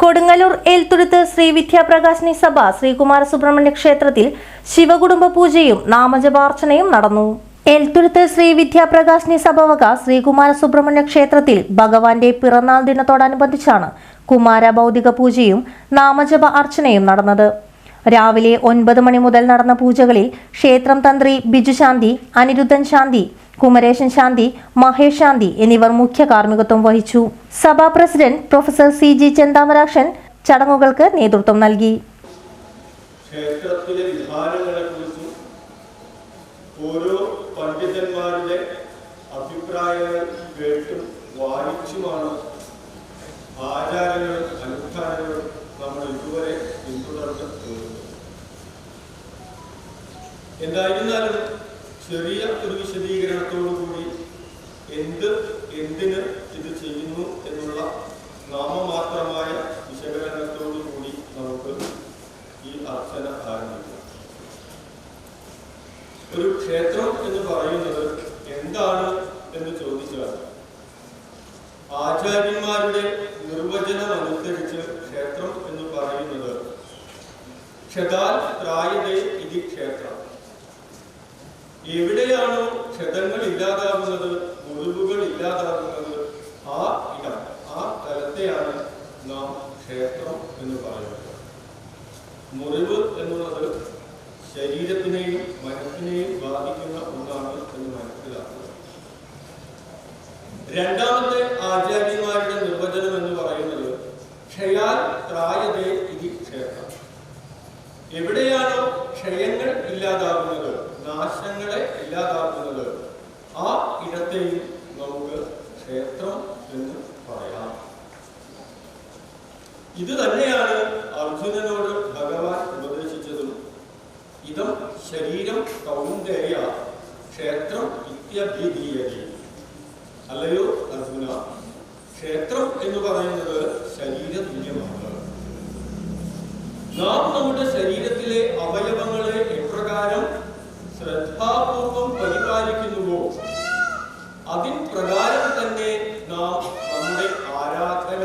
കൊടുങ്ങല്ലൂർ ഏൽത്തുരുത്ത് ശ്രീ വിദ്യാപ്രകാശിനി സഭ ശ്രീകുമാര സുബ്രഹ്മണ്യ ക്ഷേത്രത്തിൽ ശിവകുടുംബ പൂജയും നാമജപാർച്ചനയും നടന്നു. ഏൽത്തുരുത്ത് ശ്രീ വിദ്യാപ്രകാശിനി സഭ വക ശ്രീകുമാര സുബ്രഹ്മണ്യ ക്ഷേത്രത്തിൽ ഭഗവാന്റെ പിറന്നാൾ ദിനത്തോടനുബന്ധിച്ചാണ് കുമാര ഭൗതിക പൂജയും നാമജപ അർച്ചനയും നടന്നത്. രാവിലെ ഒൻപത് മണി മുതൽ നടന്ന പൂജകളിൽ ക്ഷേത്രം തന്ത്രി ബിജു ശാന്തി അനിരുദ്ധൻ ശാന്തി കുമരേശൻ ശാന്തി മഹേഷ് ശാന്തി എന്നിവർ മുഖ്യ കാർമ്മികത്വം വഹിച്ചു. സഭാ president professor C G Chenthamarakshan ചടങ്ങുകൾക്ക് നേതൃത്വം നൽകി. ക്ഷേത്രത്തിലെ ഓരോ പണ്ഡിതന്മാരുടെ അഭിപ്രായങ്ങൾ ഇതുവരെ എന്തായിരുന്നാലും ചെറിയ ഒരു വിശദീകരണത്തോടു കൂടി എന്ത് എന്തിന് ഇത് ചെയ്യുന്നു എന്നുള്ള നാമമാത്രമായ വിശകലനത്തോടു കൂടി നമുക്ക് ഈ അർച്ചന ആരംഭിക്കാം. ഒരു ക്ഷേത്രം എന്ന് പറയുന്നത് എന്താണ് എന്ന് ചോദിച്ചാൽ ആചാര്യന്മാരുടെ നിർവചനം അനുസരിച്ച് ക്ഷേത്രം എന്ന് പറയുന്നത് ക്ഷതാൽ ത്രായതേ ഇതി ക്ഷേത്രം. എവിടെയാണോ ക്ഷതങ്ങൾ ഇല്ലാതാകുന്നത് മുറിവുകൾ ഇല്ലാതാകുന്നത് ആ ഇടം ആ സ്ഥലത്തെയാണ് നാം ക്ഷേത്രം എന്ന് പറയുന്നത്. മുറിവ് എന്നുള്ളത് ശരീരത്തിനെയും മനസ്സിനെയും ബാധിക്കുന്ന ഒന്നാണ് എന്ന് മനസ്സിലാക്കുക. രണ്ടാമത്തെ ആചാര്യന്മാരുടെ നിർവചനം എന്ന് പറയുന്നത് ക്ഷയാൽ ത്രായതേ ഇതി ക്ഷേത്രം. എവിടെയാണോ ക്ഷയങ്ങൾ ഇല്ലാതാകുന്നത് നാശങ്ങളെ ഇല്ലാതാക്കുന്നത്. ആ ഇടത്തെയും നമുക്ക് ക്ഷേത്രം എന്ന് പറയാം. ഇത് തന്നെയാണ് അർജുനനോട് ഭഗവാൻ ഉപദേശിച്ചതും. ഇതം ശരീരം കൗന്ദര്യ ക്ഷേത്രം ഇത്യഭിധീയതി അല്ലയോ അർജുന? ക്ഷേത്രം എന്ന് പറയുന്നത് ശരീര തുല്യമാണ് നാം നമ്മുടെ ശരീരത്തിലെ എപ്രകാരം ശ്രദ്ധാപൂർവം പരിപാലിക്കുന്നുവോ? അതിൻ പ്രകാരം തന്നെ നാം നമ്മുടെ ആരാധന